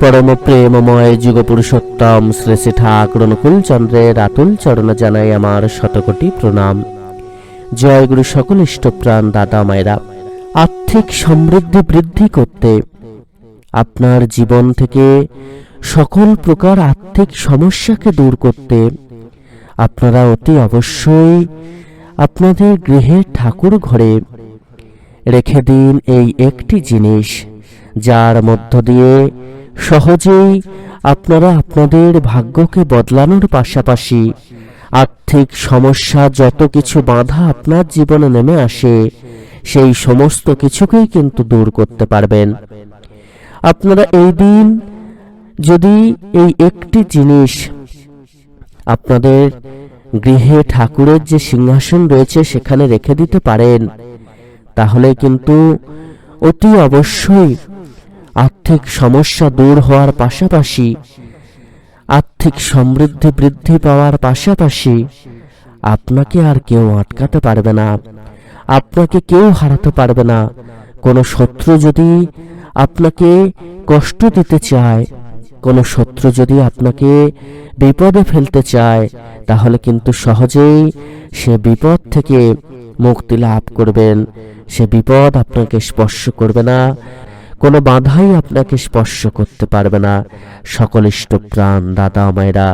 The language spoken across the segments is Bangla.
পরম প্রেমময় যুগ পুরুষোত্তম শ্রী শ্রী ঠাকুর অনুকূল চন্দ্রের আতুল চরণ জানাই আমার শতকোটি প্রণাম। জয় গুরু সকল ইষ্টপ্রাণ দাদা মায়েরা, আর্থিক সমৃদ্ধি বৃদ্ধি করতে। আপনার জীবন থেকে সকল প্রকার আর্থিক সমস্যাকে দূর করতে। আপনারা অতি অবশ্যই আপনাদের গৃহের ঠাকুর ঘরে রেখে দিন এই একটি জিনিস, যার মধ্য দিয়ে সহজেই আপনারা আপনাদের ভাগ্যকে বদলানোর পাশাপাশি আর্থিক সমস্যা যত কিছু বাধা আপনার জীবনে নেমে আসে, সেই সমস্ত কিছুকেই কিন্তু দূর করতে পারবেন। আপনারা এই দিন যদি এই একটি জিনিস আপনাদের গৃহে ঠাকুরের যে সিংহাসন রয়েছে সেখানে রেখে দিতে পারেন, তাহলে কিন্তু অতি অবশ্যই আর্থিক সমস্যা দূর হওয়ার পাশাপাশি, আর্থিক সমৃদ্ধি বৃদ্ধি পাওয়ার পাশাপাশি আপনাকে আর কেউ আটকাতে পারবে না। আপনাকে কেউ হারাতে পারবে না। কোনো শত্রু যদি আপনাকে কষ্ট দিতে চায়, কোনো শত্রু যদি আপনাকে বিপদে ফেলতে চায়, তাহলে কিন্তু সহজেই সে বিপদ থেকে মুক্তি লাভ করবেন। সে বিপদ আপনাকে স্পর্শ করবে না। কোনো বাধাই আপনাকে স্পর্শ করতে পারবে না। সকল ইষ্টপ্রাণ দাদা মায়েরা,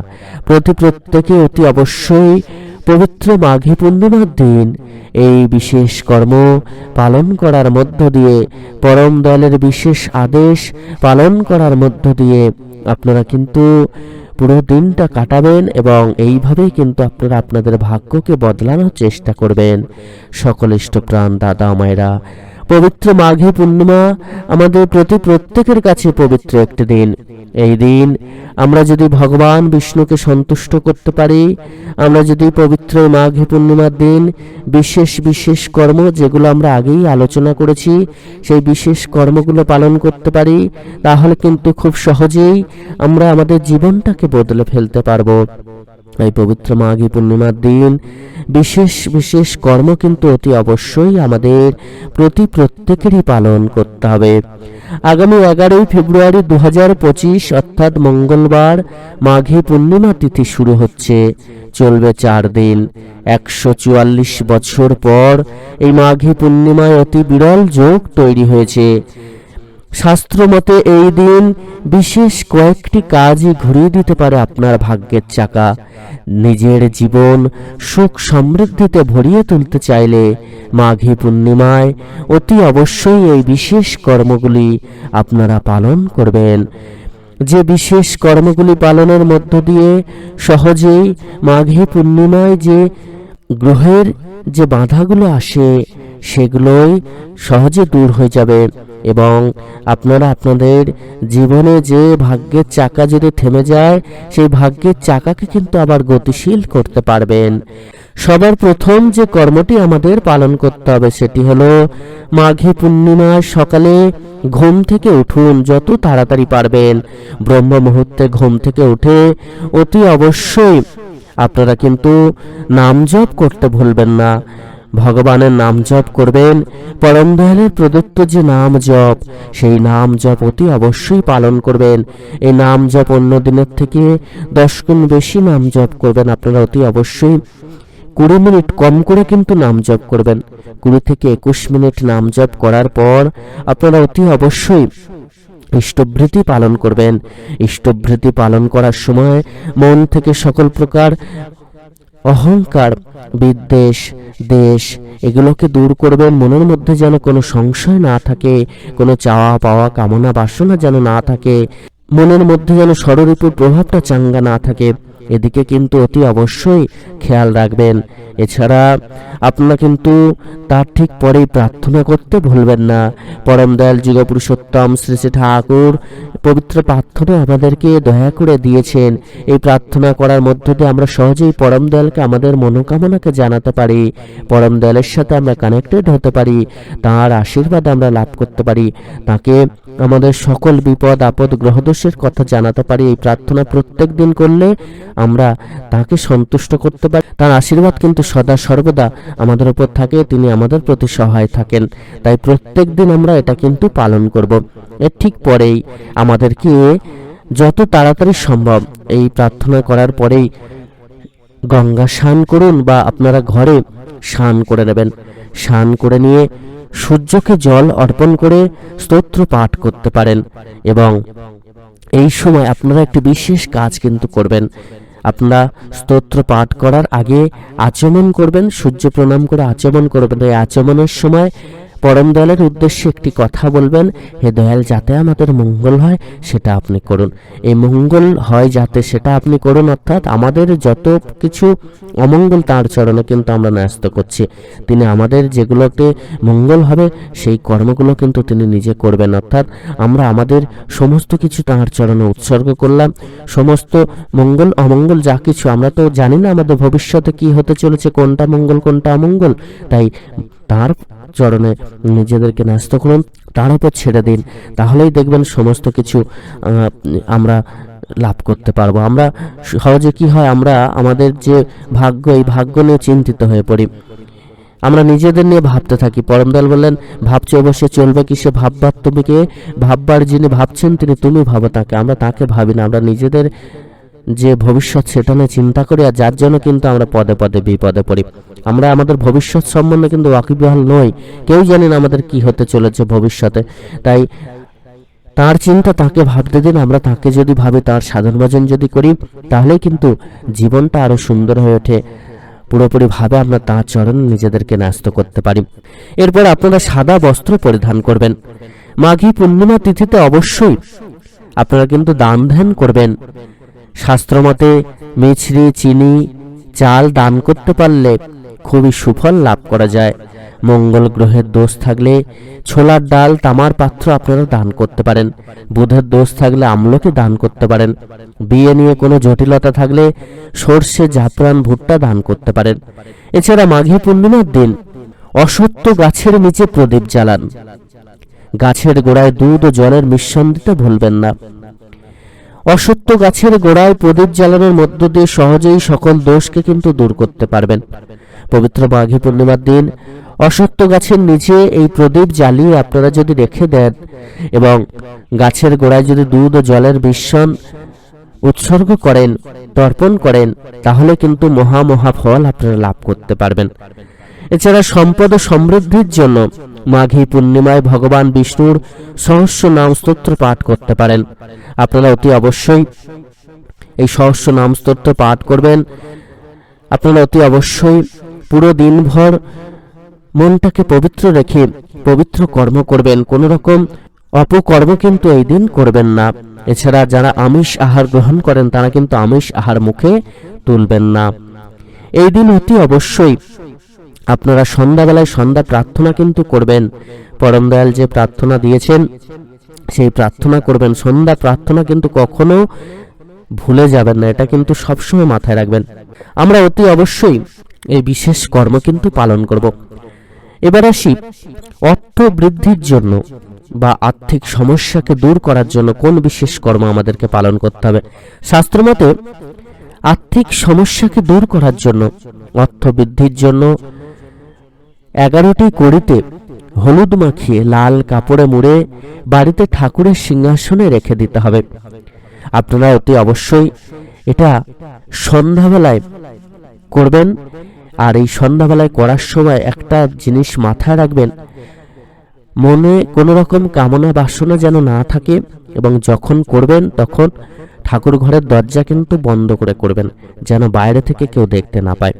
প্রতি প্রত্যেকে অতি অবশ্যই পবিত্র মাঘে পূর্ণিমার দিন এই বিশেষ কর্ম পালন করার মধ্য দিয়ে, পরম দলের বিশেষ আদেশ পালন করার মধ্য দিয়ে আপনারা কিন্তু পুরো দিনটা কাটাবেন এবং এইভাবেই কিন্তু আপনারা আপনাদের ভাগ্যকে বদলানোর চেষ্টা করবেন। সকল ইষ্টপ্রাণ দাদা মায়েরা পবিত্র মাঘী পূর্ণিমা আমাদের প্রতি প্রত্যেকের কাছে পবিত্র একটি দিন। এই দিন আমরা যদি ভগবান বিষ্ণুকে সন্তুষ্ট করতে পারি, আমরা যদি পবিত্র মাঘী পূর্ণিমার দিন বিশেষ বিশেষ কর্ম যেগুলো আমরা আগেই আলোচনা করেছি, সেই বিশেষ কর্মগুলো পালন করতে পারি, তাহলে কিন্তু খুব সহজেই আমরা আমাদের জীবনটাকে বদলে ফেলতে পারব। এই পবিত্র মাঘী পূর্ণিমার দিন বিশেষ বিশেষ কর্ম কিন্তু অতি অবশ্যই আমাদের প্রতি প্রত্যেকেরই পালন করতে হবে। আগামী এগারোই ফেব্রুয়ারি দু হাজার পঁচিশ, অর্থাৎ মঙ্গলবার, মাঘী পূর্ণিমা তিথি শুরু হচ্ছে। চলবে চার দিন। একশো চুয়াল্লিশ বছর পর এই মাঘী পূর্ণিমায় অতি বিরল যোগ তৈরি হয়েছে। শাস্ত্রমতে এই দিন বিশেষ কয়েকটি কাজই ঘুরিয়ে দিতে পারে আপনার ভাগ্যের চাকা। নিজের জীবন সুখ সমৃদ্ধিতে ভরিয়ে তুলতে চাইলে মাঘী পূর্ণিমায় অতি অবশ্যই এই বিশেষ কর্মগুলি আপনারা পালন করবেন। যে বিশেষ কর্মগুলি পালনের মধ্য দিয়ে সহজেই মাঘী পূর্ণিমায় যে গ্রহের যে বাধাগুলো আসে, সেগুলোই সহজে দূর হয়ে যাবে। এবং আপনারা আপনাদের জীবনে যে ভাগ্যের চাকা যদি থেমে যায়, সেই ভাগ্যের চাকাকে কিন্তু আবার গতিশীল করতে পারবেন। সবার প্রথম যে কর্মটি আমাদের পালন করতে হবে, সেটি হলো মাঘী পূর্ণিমার সকালে ঘুম থেকে উঠুন যত তাড়াতাড়ি পারবেন। ব্রহ্ম মুহূর্তে ঘুম থেকে উঠে অতি অবশ্যই আপনারা কিন্তু নাম জপ করতে ভুলবেন না। ভগবানের নাম জপ করবেন, পরম দয়ালের প্রদত্ত যে নাম জপ, সেই নাম জপ অতি অবশ্যই পালন করবেন। এই নাম জপ অন্য দিনের থেকে দশ গুণ বেশি নাম জপ করবেন, আপনারা অতি অবশ্যই কুড়ি মিনিট কম করে কিন্তু নাম জপ করবেন। কুড়ি থেকে একুশ মিনিট নাম জপ করার পর আপনারা অতি অবশ্যই ইষ্টভৃতি পালন করবেন। ইষ্টভৃতি পালন করার সময় মন থেকে সকল প্রকার অহংকার, বিদ্বেষ, দেশ, এগুলোকে দূর করবেন মনের মধ্যে যেন কোনো সংশয় না থাকে, কোনো চাওয়া পাওয়া কামনা বাসনা যেন না থাকে, মনের মধ্যে যেন ষড়রিপুর প্রভাবটা চাঙ্গা না থাকে। এদিকে কিন্তু অতি অবশ্যই খেয়াল রাখবেন। এছাড়া আপনারা কিন্তু তার ঠিক পরেই প্রার্থনা করতে ভুলবেন না। পরম দয়াল যুগ পুরুষোত্তম শ্রী শ্রী ঠাকুর পবিত্র প্রার্থনা আমাদেরকে দয়া করে দিয়েছেন। এই প্রার্থনা করার মধ্য দিয়ে আমরা সহজেই পরম দয়ালকে আমাদের মনোকামনাকে জানাতে পারি। পরম দয়ালের সাথে আমরা কানেক্টেড হতে পারি। তার আশীর্বাদ আমরা লাভ করতে পারি। তাকে আমাদের সকল বিপদ, আপদ, গ্রহদোষের কথা জানাতে পারি। এই প্রার্থনা প্রত্যেক দিন করলে আমরা তাকে সন্তুষ্ট করতে পারি। তার আশীর্বাদ কিন্তু সদা সর্বদা আমাদের উপর থাকে। তিনি আমাদের প্রতি সহায় থাকেন। তাই প্রত্যেক দিন আমরা এটা কিন্তু পালন করব। এর ঠিক পরেই আমার আমাদেরকে যত তাড়াতাড়ি সম্ভব এই প্রার্থনা করার পরেই গঙ্গা স্নান করুন বা আপনারা ঘরে স্নান করে নেবেন। স্নান করে নিয়ে সূর্যকে জল অর্পণ করে স্তোত্র পাঠ করতে পারেন এবং এই সময় আপনারা একটি বিশেষ কাজ কিন্তু করবেন। আপনারা স্তোত্র পাঠ করার আগে আচমন করবেন, সূর্য প্রণাম করে আচমন করবেন। এই আচমনের সময় পরম দয়ালের উদ্দেশ্যে একটি কথা বলবেন, হে দয়াল, যাতে আমাদের মঙ্গল হয়, সেটা আপনি করুন। এই মঙ্গল হয় যাতে সেটা আপনি করুন, অর্থাৎ আমাদের যত কিছু অমঙ্গল তার চরণে কিন্তু আমরা ন্যস্ত করছি। তিনি আমাদের যেগুলোতে মঙ্গল হবে, সেই কর্মগুলো কিন্তু তিনি নিজে করবেন, অর্থাৎ আমরা আমাদের সমস্ত কিছু তাঁর চরণে উৎসর্গ করলাম। সমস্ত মঙ্গল, অমঙ্গল যা কিছু, আমরা তো জানি না আমাদের ভবিষ্যতে কি হতে চলেছে, কোনটা মঙ্গল, কোনটা অমঙ্গল। তাই তার চরণে নিজেদেরকে ন্যস্ত করুন, তার উপর ছেড়ে দিন। তাহলেই দেখবেন সমস্ত কিছু আমরা লাভ করতে পারব। আমরা সহজে কি হয়, আমরা আমাদের যে ভাগ্য, এই ভাগ্য নিয়ে চিন্তিত হয়ে পড়ি। আমরা নিজেদের নিয়ে ভাবতে থাকি। পরমদয়াল বললেন, ভাবছে অবশ্যই চলবে কি সে ভাববার তুমি কে? ভাববার যিনি ভাবছেন তিনি তুমি ভাবো তাকে। আমরা তাকে ভাবি না। আমরা নিজেদের যে ভবিষ্যৎ সেটা নিয়ে চিন্তা করি আর যার জন্য কিন্তু আমরা পদে পদে বিপদে পড়ি। আমরা আমাদের ভবিষ্যৎ সম্বন্ধে কিন্তু ওয়াকিবহাল নই। কেউ জানেন আমাদের কি হতে চলেছে ভবিষ্যতে। তাই তার চিন্তা তাকে ভাবতে দিন, আমরা তাকে যদি ভাবি, তার সাধন ভজন যদি করি, তাহলেই কিন্তু জীবনটা আরও সুন্দর হয়ে ওঠে। পুরোপুরি ভাবে আমরা তাঁর চরণ নিজেদেরকে ন্যস্ত করতে পারি। এরপর আপনারা সাদা বস্ত্র পরিধান করবেন। মাঘী পূর্ণিমা তিথিতে অবশ্যই আপনারা কিন্তু দান ধ্যান করবেন। শাস্ত্রমতে মিছরি, চিনি, চাল দান করতে পারলে খুবই সুফল লাভ করা যায়। মঙ্গল গ্রহের দোষ থাকলে ছোলার ডাল, তামার পাত্র আপনারা দান করতে পারেন। বুধের দোষ থাকলে আমলকে দান করতে পারেন। বিয়ে নিয়ে কোনো জটিলতা থাকলে সর্ষে, জাফরান, ভুট্টা দান করতে পারেন। এছাড়া মাঘী পূর্ণিমার দিন অসত্য গাছের নিচে প্রদীপ জ্বালান। গাছের গোড়ায় দুধ ও জলের মিশ্রণ দিতে ভুলবেন না। অসত্য গাছের গোড়ায় প্রদীপ জ্বালানোর মধ্য দিয়ে সহজেই সকল দোষকে কিন্তু দূর করতে পারবেন। পবিত্র মাঘী পূর্ণিমার দিন অসত্য গাছের নিচে এই প্রদীপ জ্বালিয়ে আপনারা যদি রেখে দেন এবং গাছের গোড়ায় যদি দুধ ও জলের মিশ্রণ উৎসর্গ করেন, তর্পণ করেন, তাহলে কিন্তু মহা মহা ফল আপনারা লাভ করতে পারবেন। এছাড়া সম্পদ ও সমৃদ্ধির জন্য মাঘী পূর্ণিমায় ভগবান বিষ্ণুর সহস্র নাম স্তোত্র পাঠ করতে পারেন। আপনারা অতি অবশ্যই এই সহস্র নাম স্তোত্র পাঠ করবেন। আপনারা অতি অবশ্যই পুরো দিনভর মনটাকে পবিত্র রেখে পবিত্র কর্ম করবেন। কোনো রকম অপকর্ম কিন্তু এই দিন করবেন না। এছাড়া যারা আমিষ আহার গ্রহণ করেন, তারা কিন্তু আমিষ আহার মুখে তুলবেন না। এই দিন অতি অবশ্যই আপনারা সন্ধ্যাবেলায় সন্ধ্যা প্রার্থনা কিন্তু করবেন। পরম দয়াল যে প্রার্থনা দিয়েছেন, সেই প্রার্থনা করবেন। সন্ধ্যা প্রার্থনা কিন্তু কখনো ভুলে যাবেন না, এটা কিন্তু সবসময় মাথায় রাখবেন। আমরা অতি অবশ্যই এই বিশেষ কর্ম কিন্তু পালন করব। এবার আসি অর্থ বৃদ্ধির জন্য বা আর্থিক সমস্যাকে দূর করার জন্য কোন বিশেষ কর্ম আমাদেরকে পালন করতে হবে। শাস্ত্রমতে আর্থিক সমস্যাকে দূর করার জন্য, অর্থ বৃদ্ধির জন্য এগারোটি কড়িতে হলুদ মাখিয়ে লাল কাপড়ে মুড়ে বাড়িতে ঠাকুরের সিংহাসনে রেখে দিতে হবে। আপনারা অতি অবশ্যই এটা সন্ধ্যাবেলায় করবেন। আর এই সন্ধ্যাবেলায় করার সময় একটা জিনিস মাথায় রাখবেন। মনে কোনো রকম কামনা বাসনা যেন না থাকে এবং যখন করবেন তখন ঠাকুর ঘরের দরজা কিন্তু বন্ধ করে করবেন, যেন বাইরে থেকে কেউ দেখতে না পায়।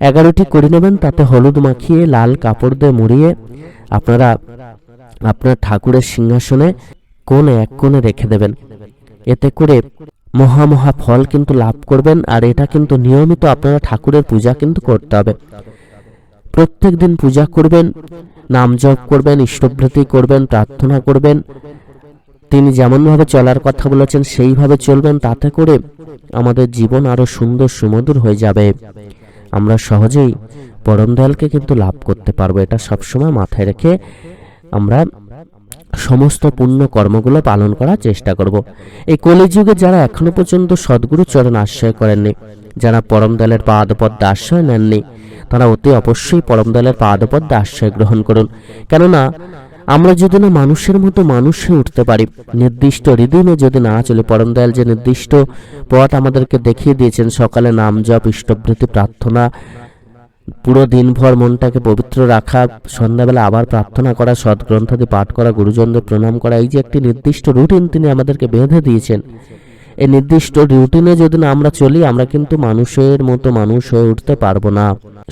এগারোটি করে নেবেন, তাতে হলুদ মাখিয়ে, লাল কাপড় দিয়ে মুড়িয়ে আপনারা, আপনার ঠাকুরের সিংহাসনে কোণে এক কোণে রেখে দেবেন। এতে করে মহা মহা ফল কিন্তু লাভ করবেন, আর এটা কিন্তু নিয়মিত আপনারা ঠাকুরের পূজা কিন্তু করতে হবে। প্রত্যেক দিন পূজা করবেন, নাম জপ করবেন ইষ্টভৃতি করবেন, প্রার্থনা করবেন। তিনি যেমনভাবে চলার কথা বলেছেন, সেইভাবে চলবেন, তাতে করে আমাদের জীবন আরও সুন্দর সুমধুর হয়ে যাবে। আমরা সহজেই পরম দয়ালকে কিন্তু লাভ করতে পারব। এটা সবসময় মাথায় রেখে আমরা সমস্ত পুণ্য কর্মগুলো পালন করার চেষ্টা করব। এই কলিযুগে যারা এখনও পর্যন্ত সদ্গুরু চরণ আশ্রয় করেননি, যারা পরম দয়ালের পাদপদ্মে আশ্রয় নেননি, তারা অতি অবশ্যই পরম দয়ালের পাদপদ্মে আশ্রয় গ্রহণ করুন। কেননা আমরা যদি না মানুষের মতো মানুষ হয়ে উঠতে পারি, নির্দিষ্ট রিদিমে যদি না চলে, পরম দয়াল যে নির্দিষ্ট পথ আমাদেরকে দেখিয়ে দিয়েছেন, সকালে নাম জপ, ইষ্টবৃত্তি, প্রার্থনা, পুরো দিনভর মনটাকে পবিত্র রাখা, সন্ধ্যাবেলা আবার প্রার্থনা করা, সৎগ্রন্থাদি পাঠ করা, গুরুজনদের প্রণাম করা, এই যে একটি নির্দিষ্ট রুটিন তিনি আমাদেরকে বেঁধে দিয়েছেন, এই নির্দিষ্ট রুটিনে যদি না আমরা চলি, আমরা কিন্তু মানুষের মতো মানুষ হয়ে উঠতে পারব না।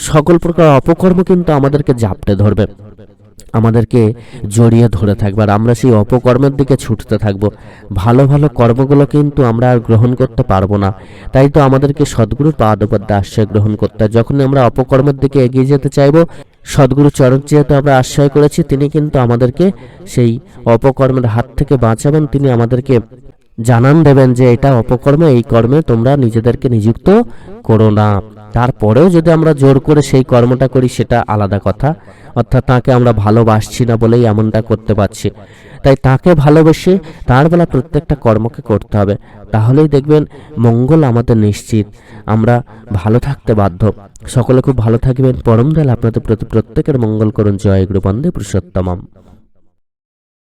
সকল প্রকার অপকর্ম কিন্তু আমাদেরকে জাপটে ধরবে। আমাদেরকে জড়িয়ে ধরে থাকবে আর আমরা সেই অপকর্মের দিকে ছুটতে থাকব। ভালো ভালো কর্মগুলো কিন্তু আমরা আর গ্রহণ করতে পারব না। তাই তো আমাদেরকে সদ্গুরুর পাদপদ্মে আশ্রয় গ্রহণ করতে হয়। যখন আমরা অপকর্মের দিকে এগিয়ে যেতে চাইব, সদ্গুরু চরণ যেহেতু আমরা আশ্রয় করেছি, তিনি কিন্তু আমাদেরকে সেই অপকর্মের হাত থেকে বাঁচাবেন। তিনি আমাদেরকে জানান দেবেন যে এটা অপকর্মে, এই কর্মে তোমরা নিজেদেরকে নিযুক্ত করো না। তারপরেও যদি আমরা জোর করে সেই কর্মটা করি, সেটা আলাদা কথা। অর্থাৎ তাকে আমরা ভালোবাসছি না বলেই এমনটা করতে পারছি। তাই তাকে ভালোবেসে তার বেলা প্রত্যেকটা কর্মকে করতে হবে। তাহলেই দেখবেন মঙ্গল আমাদের নিশ্চিত। আমরা ভালো থাকতে বাধ্য। সকলে খুব ভালো থাকবেন। পরম আপনাদের প্রতি প্রত্যেকের মঙ্গল করুন। জয় গুরু বন্দে পুরুষোত্তমম।